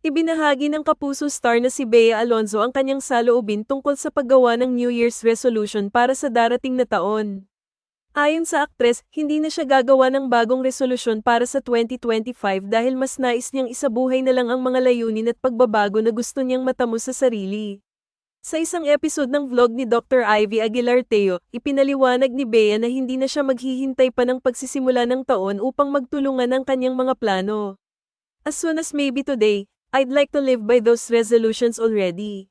Ibinahagi ng kapuso star na si Bea Alonzo ang kanyang saloobin tungkol sa paggawa ng New Year's resolution para sa darating na taon. Ayon sa aktres, hindi na siya gagawa ng bagong resolusyon para sa 2025 dahil mas nais niyang isabuhay na lang ang mga layunin at pagbabago na gusto niyang matamo sa sarili. Sa isang episode ng vlog ni Dr. Ivy Aguilar Teo, ipinaliwanag ni Bea na hindi na siya maghihintay pa ng pagsisimula ng taon upang magtulungan ang kanyang mga plano. As soon as maybe today, I'd like to live by those resolutions already.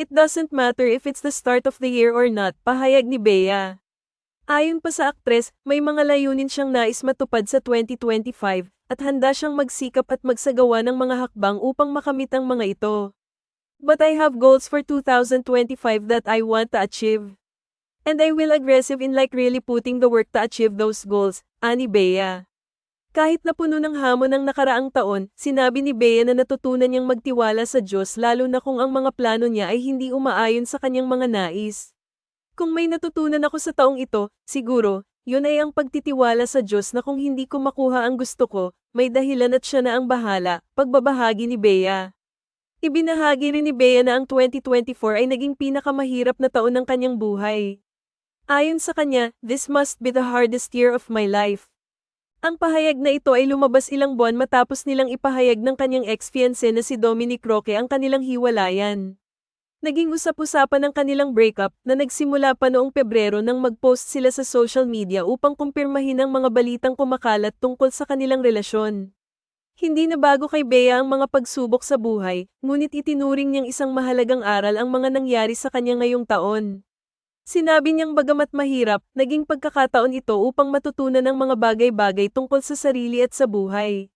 It doesn't matter if it's the start of the year or not, pahayag ni Bea. Ayon pa sa aktres, may mga layunin siyang nais matupad sa 2025 at handa siyang magsikap at magsagawa ng mga hakbang upang makamit ang mga ito. But I have goals for 2025 that I want to achieve. And I will aggressive in like really putting the work to achieve those goals, ani Bea. Kahit na puno ng hamon ng nakaraang taon, sinabi ni Bea na natutunan niyang magtiwala sa Diyos lalo na kung ang mga plano niya ay hindi umaayon sa kanyang mga nais. Kung may natutunan ako sa taong ito, siguro, yun ay ang pagtitiwala sa Diyos na kung hindi ko makuha ang gusto ko, may dahilan at siya na ang bahala, pagbabahagi ni Bea. Ibinahagi rin ni Bea na ang 2024 ay naging pinakamahirap na taon ng kanyang buhay. Ayon sa kanya, this must be the hardest year of my life. Ang pahayag na ito ay lumabas ilang buwan matapos nilang ipahayag ng kanyang ex-fiancé na si Dominic Roque ang kanilang hiwalayan. Naging usap-usapan ng kanilang breakup na nagsimula pa noong Pebrero nang mag-post sila sa social media upang kumpirmahin ang mga balitang kumakalat tungkol sa kanilang relasyon. Hindi na bago kay Bea ang mga pagsubok sa buhay, ngunit itinuring niyang isang mahalagang aral ang mga nangyari sa kanya ngayong taon. Sinabi niyang bagamat mahirap, naging pagkakataon ito upang matutunan ng mga bagay-bagay tungkol sa sarili at sa buhay.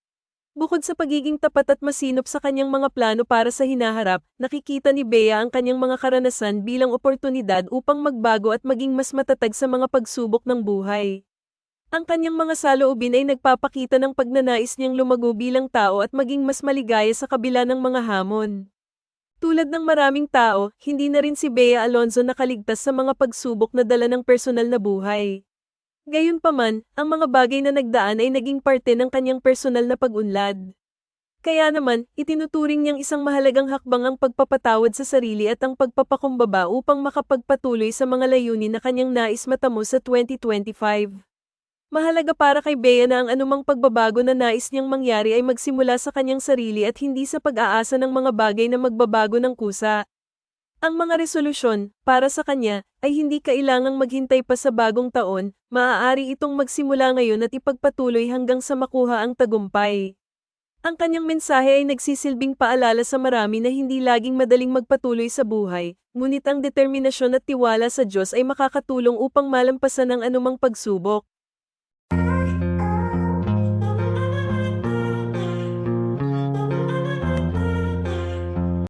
Bukod sa pagiging tapat at masinop sa kanyang mga plano para sa hinaharap, nakikita ni Bea ang kanyang mga karanasan bilang oportunidad upang magbago at maging mas matatag sa mga pagsubok ng buhay. Ang kanyang mga saloobin ay nagpapakita ng pagnanais niyang lumago bilang tao at maging mas maligaya sa kabila ng mga hamon. Tulad ng maraming tao, hindi na rin si Bea Alonzo nakaligtas sa mga pagsubok na dala ng personal na buhay. Gayunpaman, ang mga bagay na nagdaan ay naging parte ng kanyang personal na pag-unlad. Kaya naman, itinuturing niyang isang mahalagang hakbang ang pagpapatawad sa sarili at ang pagpapakumbaba upang makapagpatuloy sa mga layunin na kanyang nais matamo sa 2025. Mahalaga para kay Bea na ang anumang pagbabago na nais niyang mangyari ay magsimula sa kanyang sarili at hindi sa pag-aasa ng mga bagay na magbabago ng kusa. Ang mga resolusyon, para sa kanya, ay hindi kailangang maghintay pa sa bagong taon, maaari itong magsimula ngayon at ipagpatuloy hanggang sa makuha ang tagumpay. Ang kanyang mensahe ay nagsisilbing paalala sa marami na hindi laging madaling magpatuloy sa buhay, ngunit ang determinasyon at tiwala sa Diyos ay makakatulong upang malampasan ang anumang pagsubok.